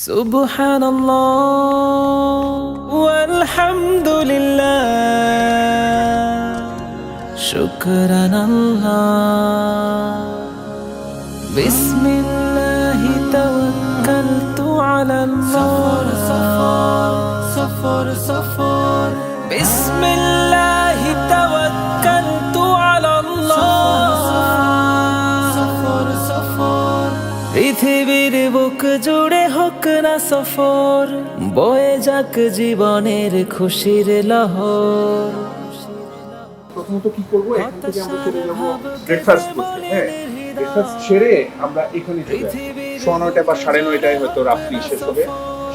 سبحان الله والحمد لله شكرا الله. بسم الله توكلت على الله. صفر صفر بسم الله توكلت না সফর বয়ে যাক জীবনের খুশির লহর। প্রথমত কি করব? এখান থেকে আমরা চলে যাব ব্রেকফাস্ট করতে। হ্যাঁ ব্রেকফাস্ট সেরে আমরা এখানে চলে আসব সোয়া নয়টা বা সাড়ে নয়টায় হয়তো রাত্রি শেষ হবে।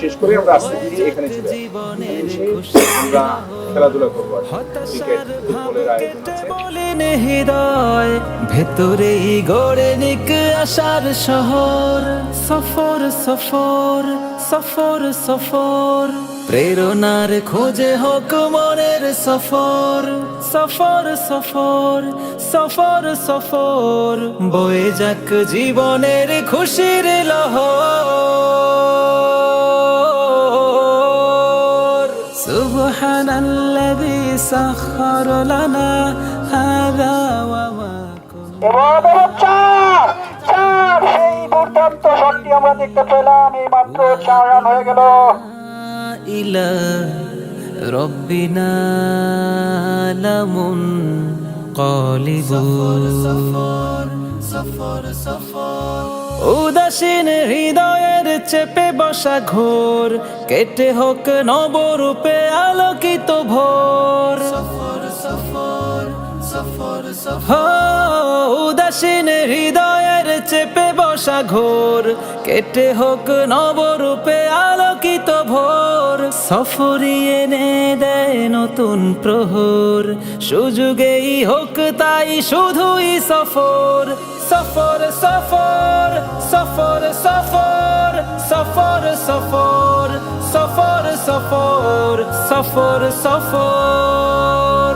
শেষ করে আমরা আস্তে ধীরে এখানে চলে এসে আমরা খেলাধুলা করব আর ক্রিকেট ফুটবলের আয়োজন হৃদয় ভেতরেই গড়ে নিক আশার শহর। সফর সফর সফর সফর। প্রেরণার খোঁজে হোক মনের সফর। সফর সফর সফর সফর। বয়ে যাক জীবনের খুশির লহর। চার রান হয়ে গেল إلى ربنا لمنقلبون উদাসীন হৃদয়ের চেপে বসা ঘোর কেটে হোক নবরূপে আলোকিত উদাসীন হৃদয়ের চেপে বসা ঘোর। কেটে হোক নবরূপে আলোকিত ভোর। সফরিয়ে এনে দেয় নতুন প্রহর। সুযোগেই হোক তাই শুধুই সফর। সফর সফর সফর সফর সফর সফর সফর সফর সফর সফর।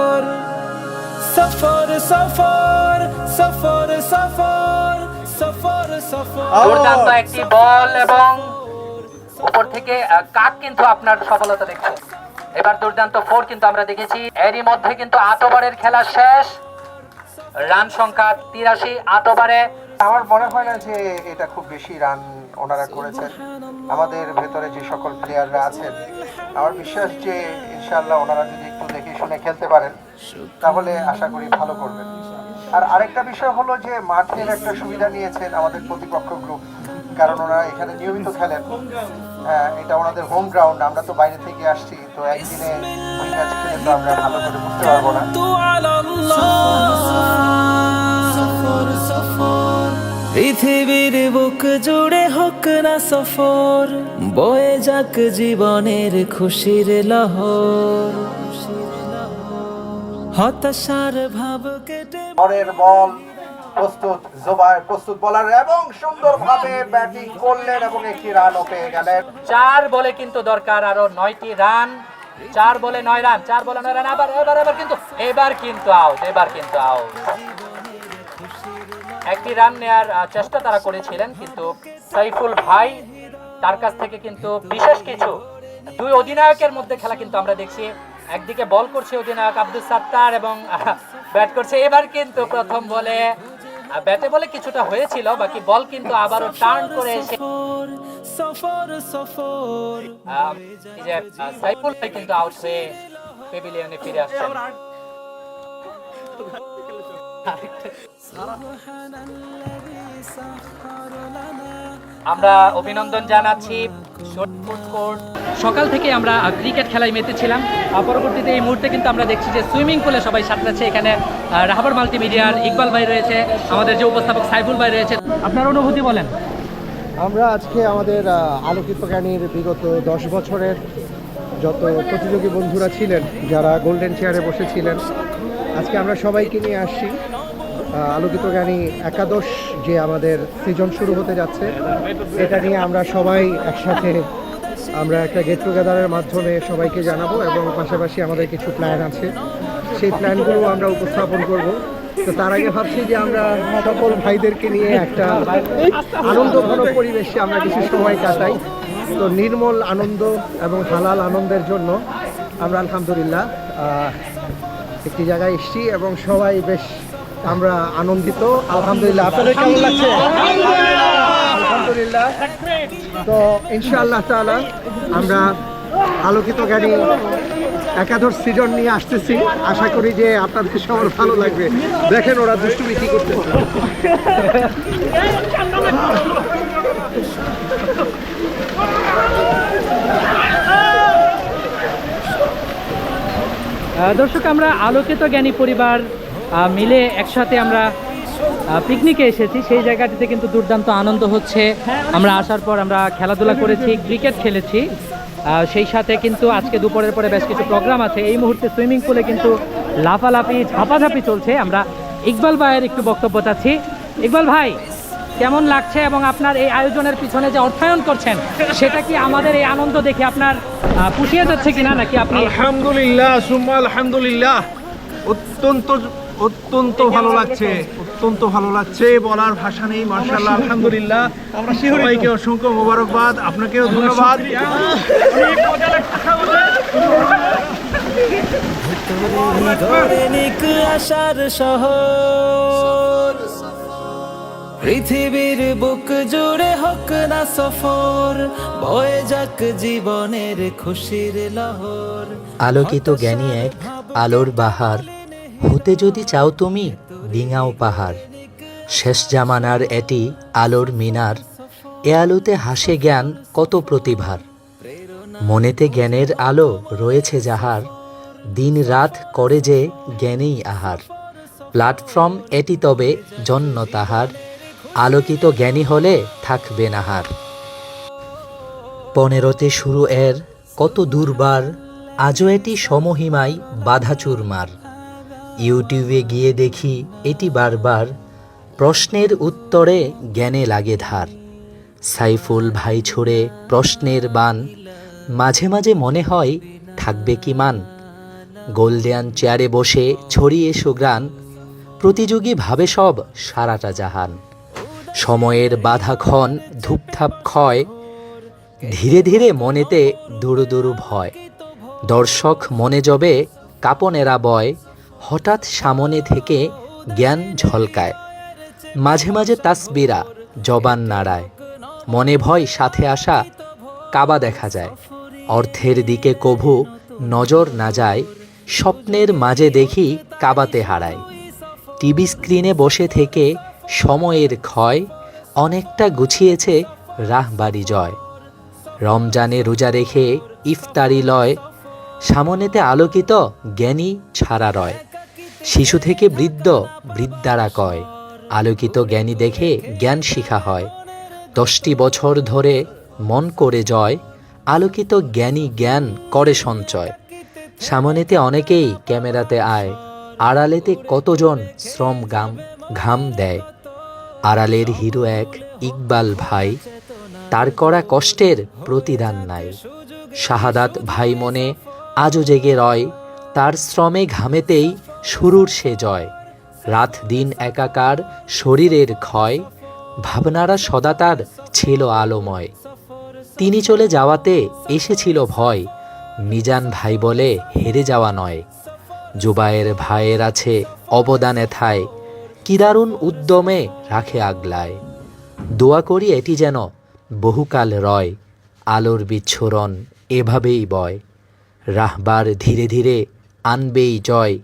সফর সফর সফর সফর সফর সফর দুর্দান্ত একটি বল এবং উপর থেকে কাক কিন্তু আপনার সফলতা দেখছে। এবার দুর্দান্ত ফোর কিন্তু আমরা দেখেছি। এরই মধ্যে কিন্তু আট ওভারের খেলা শেষ। রান সংখ্যা তিরাশি আট ওভারে। আমার মনে হয় না যে এটা খুব বেশি রান ওনারা করেছেন। আমাদের ভেতরে যে সকল প্লেয়াররা আছেন আমার বিশ্বাস যে ইনশাল্লাহ ওনারা যদি একটু শুনে খেলতে পারেন তাহলে আশা করি ভালো করবেন। আর আরেকটা বিষয় হলো যে মাঠের একটা সুবিধা নিয়েছেন আমাদের প্রতিপক্ষ গ্রুপ কারণ ওনারা এখানে নিয়মিত খেলেন। হ্যাঁ, এটা ওনাদের হোম গ্রাউন্ড আমরা তো বাইরে থেকে আসছি তো একদিনে আমরা ভালো করে পারব না। পৃথিবীর বুক জুড়ে হোক না সফর বয়ে যাক জীবনের খুশির লহর। হতাশার ভাব কেটে পরের বল প্রস্তুত জোবাই প্রস্তুত বলার এবং সুন্দরভাবে ব্যাটিং করলেন এবং একটি রানও পেয়ে গেলেন। চার বলে কিন্তু দরকার আরও নয়টি রান চার বলে নয় রান চার বলে নয় রান আবার এবার এবার কিন্তু এবার কিন্তু আউট এবার কিন্তু আউট একটি রান নেয়ার চেষ্টা তারা করেছিলেন কিন্তু সাইফুল ভাই তার কাছ থেকে কিন্তু বিশেষ কিছু দুই অধিনায়কের মধ্যে খেলা কিন্তু আমরা দেখছি। একদিকে বল করছে অধিনায়ক আব্দুল সাত্তার এবং ব্যাট করছে। এবার কিন্তু প্রথম বলে ব্যাটে বলে কিছুটা হয়েছিল বাকি বল কিন্তু আবারও টার্ন করে এসে সাইফুল ভাই কিন্তু আউট হয়ে পেভিলিয়নে ফিরে আসছেন। আমরা অভিনন্দন জানাচ্ছি। সকাল থেকে আমরা ক্রিকেট খেলায় মেতেছিলাম পরবর্তীতে এই মুহূর্তে কিন্তু আমরা দেখছি যে সুইমিং পুলে সবাই সাঁতরাচ্ছে। এখানে রাহাবার মাল্টিমিডিয়ার ইকবাল ভাই রয়েছে, আমাদের যে উপস্থাপক সাইফুল ভাই রয়েছে। আপনার অনুভূতি বলেন। আমরা আজকে আমাদের আলোকিত জ্ঞানীর বিগত দশ বছরের যত প্রতিযোগী বন্ধুরা ছিলেন, যারা গোল্ডেন চেয়ারে বসেছিলেন, আজকে আমরা সবাইকে নিয়ে আসছি। আলোকিত জ্ঞানী একাদশ যে আমাদের সিজন শুরু হতে যাচ্ছে। এটা নিয়ে আমরা সবাই একসাথে আমরা একটা গেট টুগেদারের মাধ্যমে সবাইকে জানাব এবং পাশাপাশি আমাদের কিছু প্ল্যান আছে। সেই প্ল্যানগুলো আমরা উপস্থাপন করব। তো তার আগে ভাবছি যে আমরা সকল ভাইদেরকে নিয়ে একটা আনন্দঘন পরিবেশে আমরা কিছু সময় কাটাই। তো নির্মল আনন্দ এবং হালাল আনন্দের জন্য আমরা আলহামদুলিল্লাহ একটি জায়গায় এসেছি এবং সবাই বেশ আমরা আনন্দিত, আলহামদুলিল্লাহ। আপনাদের কেমন লাগছে? আলহামদুলিল্লাহ। তো ইনশাআল্লাহ তাআলা আমরা আলোকিত গাড়ি একাদশ সিজন নিয়ে আসতেছি। আশা করি যে আপনাদের সবার ভালো লাগবে। দেখেন ওরা দুষ্টুমি কি করতে দর্শক, আমরা আলোকিত জ্ঞানী পরিবার মিলে একসাথে আমরা পিকনিকে এসেছি। সেই জায়গাটিতে কিন্তু দুর্দান্ত আনন্দ হচ্ছে। আমরা আসার পর আমরা খেলাধুলা করেছি ক্রিকেট খেলেছি। সেই সাথে কিন্তু আজকে দুপুরের পরে বেশ কিছু প্রোগ্রাম আছে। এই মুহূর্তে সুইমিং পুলে কিন্তু লাফালাফি, ঝাপাঝাপি চলছে। আমরা ইকবাল ভাইয়ের একটু বক্তব্য চাচ্ছি। ইকবাল ভাই, কেমন লাগছে এবং আপনার এই আয়োজনের পিছনে যে অর্থায়ন করছেন, সেটা কি আমাদের এই আনন্দ দেখে আপনার পুষিয়ে যাচ্ছে কিনা নাকি আপনি আলহামদুলিল্লাহ, সুম্মা, আলহামদুলিল্লাহ। অত্যন্ত অত্যন্ত ভালো লাগছে অত্যন্ত ভালো লাগছে বলার ভাষা নেই মার্শাল্লাহ আলহামদুলিল্লাহ। আমরা সবাইকে অসংখ্য মোবারকবাদ আপনাকেও ধন্যবাদ। আশার শহর পৃথিবীর বুক জুড়ে হোক না সফর বয়ে যাক জীবনের খুশির লহর। আলোকিত জ্ঞানী এক আলোর বাহার। হতে যদি চাও তুমি, ডিঙাও পাহাড়। শেষ জামানার এটি আলোর মিনার। এ আলোতে হাসে জ্ঞান কত প্রতিভার। মনেতে জ্ঞানের আলো রয়েছে যাহার। দিন রাত করে যে জ্ঞানেই আহার। প্ল্যাটফর্ম এটি তবে জন্য তাহার। আলোকিত জ্ঞানী হলে থাকবে নাহার। পনেরোতে শুরু এর কত দুর্বার, আজও এটি সমহিমায় বাধা চুরমার। ইউটিউবে গিয়ে দেখি এটি বারবার প্রশ্নের উত্তরে জ্ঞানে লাগে ধার। সাইফুল ভাই ছড়ে প্রশ্নের বান। মাঝে মাঝে মনে হয়, থাকবে কি মান? গোল্ডেন চেয়ারে বসে ছড়িয়ে সুগ্রান প্রতিযোগী ভাবে সব সারাটা জাহান। সময়ের বাধাক্ষণ ধূপধাপ ক্ষয়। ধীরে ধীরে মনেতে দুরু দুরু ভয়। দর্শক মনে জবে কাপনেরা বয়। হঠাৎ সামনে থেকে জ্ঞান ঝলকায়। মাঝে মাঝে তাসবিরা, জবান নাড়ায়। মনে ভয় সাথে আসা কাবা দেখা যায়। অর্থের দিকে কভু নজর না যায়, স্বপ্নের মাঝে দেখি কাবাতে হারায়। টিভি স্ক্রিনে বসে থেকে সময়ের ক্ষয় অনেকটা গুছিয়েছে রাহবাড়ি জয়। রমজানে রোজা রেখে ইফতারি লয়, সামনেতে আলোকিত জ্ঞানী ছাড়া রয়। শিশু থেকে বৃদ্ধ বৃদ্ধারা কয়, আলোকিত জ্ঞানী দেখে জ্ঞান শিখা হয়। দশটি বছর ধরে মন করে জয়, আলোকিত জ্ঞানী জ্ঞান করে সঞ্চয়। সামনেতে অনেকেই ক্যামেরাতে আয়, আড়ালেতে কতজন শ্রম গাম, ঘাম দেয়। আড়ালের হিরো এক ইকবাল ভাই, তার করা কষ্টের প্রতিদান নাই। শাহাদাত ভাই মনে আজও জেগে রয়, তার শ্রমে ঘামেতেই শুরুর সে জয়। রাত দিন একাকার শরীরের ক্ষয়, ভাবনারা সদা তার ছিল আলোময়। তিনি চলে যাওয়াতে এসেছিল ভয়, মিজান ভাই বলে হেরে যাওয়া নয়। জুবায়ের ভাইয়ের আছে অবদানে থায় কি দারুণ উদ্যমে রাখে আগলায়। দোয়া করি এটি যেন বহুকাল রয়, আলোর বিচ্ছুরণ এভাবেই বয়। রাহবার ধীরে ধীরে আনবেই জয়।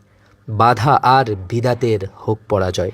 বাধা আর বিদাতের হোক পরাজয়।